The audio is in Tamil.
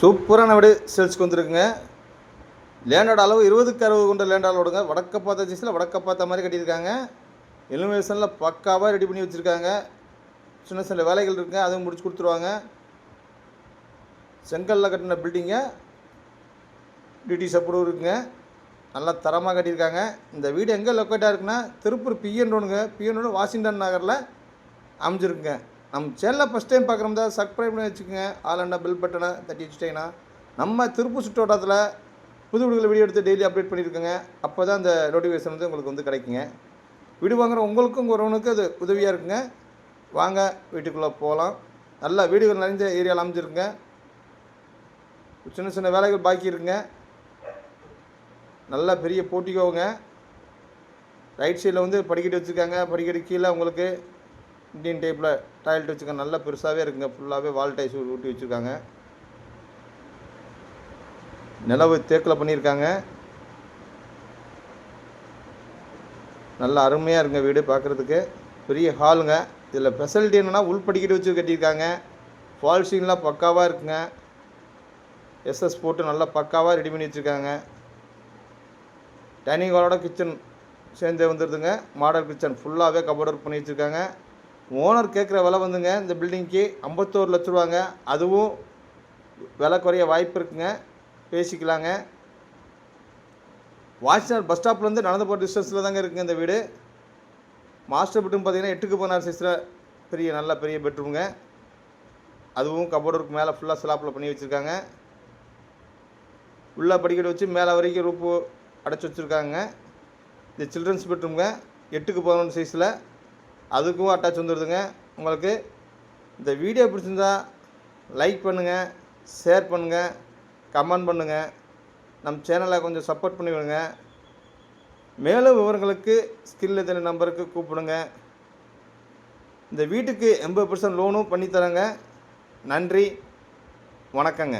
சூப்பரான விட சேல்ஸ்க்கு வந்திருக்குங்க. லேண்டோட அளவு இருபதுக்கு அறுபது கொண்ட லேண்டாலோடுங்க வடக்க பார்த்த திசையில் வடக்க பார்த்த மாதிரி கட்டியிருக்காங்க. எலிமினேஷனில் பக்காவாக ரெடி பண்ணி வச்சுருக்காங்க. சின்ன சின்ன வேலைகள் இருக்குங்க அதுவும் முடிச்சு கொடுத்துருவாங்க. செங்கல்ல கட்டின பில்டிங்கை டிடிஸ் சப்போர்ட்டும் இருக்குங்க. நல்லா தரமாக கட்டியிருக்காங்க. இந்த வீடு எங்கே லொக்கேட்டாக இருக்குன்னா திருப்பூர் பிஎன் ரோடுங்க பிஎன் ரோடு வாஷிங்டன் நகரில் அமைஞ்சிருக்குங்க. நம்ம சேனலை ஃபஸ்ட் டைம் பார்க்குறோம்தா சப்ஸ்கிரைப் பண்ணி வச்சுக்கோங்க. ஆலண்டா பெல் பட்டனை தட்டி வச்சுட்டீங்கன்னா நம்ம திருப்பூர் சுற்றோட்டத்தில் புது வீடுகளை வீடியோ எடுத்து டெய்லி அப்டேட் பண்ணியிருக்கோங்க. அப்போ தான் அந்த நோட்டிஃபிகேஷன் வந்து உங்களுக்கு வந்து கிடைக்குங்க. வீடு வாங்குற உங்களுக்கும் ஒருவனுக்கு அது உதவியாக இருக்குங்க. வாங்க வீட்டுக்குள்ளே போகலாம் நல்லா வீடுகள் நிறைஞ்ச ஏரியாவில் அமைஞ்சிருக்குங்க. சின்ன சின்ன வேலைகள் பாக்கி இருக்குங்க. நல்லா பெரிய போட்டிக்கோங்க. ரைட் சைடில் வந்து படிக்கட்டு வச்சுருக்காங்க. படிக்கட்டு கீழே உங்களுக்கு இந்தியன் டைப்பில் டாய்லெட் வச்சுருக்காங்க நல்லா பெருசாகவே இருக்குங்க. ஃபுல்லாகவே வால் டைஸ் ஊட்டி வச்சுருக்காங்க. நிலவு தேக்கில் பண்ணியிருக்காங்க நல்லா அருமையாக இருக்குங்க வீடு பார்க்குறதுக்கு பெரிய ஹாலுங்க. இதில் ஃபெசிலிட்டி என்னென்னா உள்படிக்கிட்டு வச்சு கட்டியிருக்காங்க. ஃபால்ஸிங்லாம் பக்காவாக இருக்குங்க. எஸ்எஸ் போட்டு நல்லா பக்காவாக ரெடி பண்ணி வச்சுருக்காங்க. டைனிங் ஹாலோட கிச்சன் சேர்ந்தே வந்துடுதுங்க மாடல் கிச்சன் ஃபுல்லாகவே கபோர்ட் ஒர்க் பண்ணி வச்சுருக்காங்க. ஓனர் கேட்குற விலை வந்துங்க இந்த பில்டிங்க்கு ஐம்பத்தோரு லட்ச ரூபாங்க. அதுவும் விலை குறைய வாய்ப்பு இருக்குங்க. பேசிக்கலாங்க. வாட்ஸ்அப் பஸ் ஸ்டாப்லேருந்து நடந்து போகிற டிஸ்டன்ஸில் தாங்க இருக்குங்க இந்த வீடு. மாஸ்டர் பெட்ரூம் பார்த்தீங்கன்னா எட்டுக்கு பதினாறு சைஸில் பெரிய நல்ல பெரிய பெட்ரூமுங்க. அதுவும் கபோர்டுக்கு மேலே ஃபுல்லாக ஸ்லாப்பில் பண்ணி வச்சுருக்காங்க. உள்ளே படிக்கட்டு வச்சு மேலே வரைக்கும் ரூப்பு அடைச்சி வச்சுருக்காங்க. இது சில்ட்ரன்ஸ் பெட்ரூம்ங்க எட்டுக்கு பதினொன்று சைஸில் அதுக்கும் அட்டாச் வந்துடுதுங்க உங்களுக்கு இந்த வீடியோ பிடிச்சிருந்தா லைக் பண்ணுங்கள் ஷேர் பண்ணுங்கள் கமெண்ட் பண்ணுங்கள் நம்ம சேனலை கொஞ்சம் சப்போர்ட் பண்ணிவிடுங்க மேலும் விவரங்களுக்கு ஸ்கில் எத்தனை நம்பருக்கு கூப்பிடுங்க. இந்த வீட்டுக்கு எண்பது பர்சன்ட் லோனும் பண்ணித்தரேங்க. நன்றி வணக்கங்க.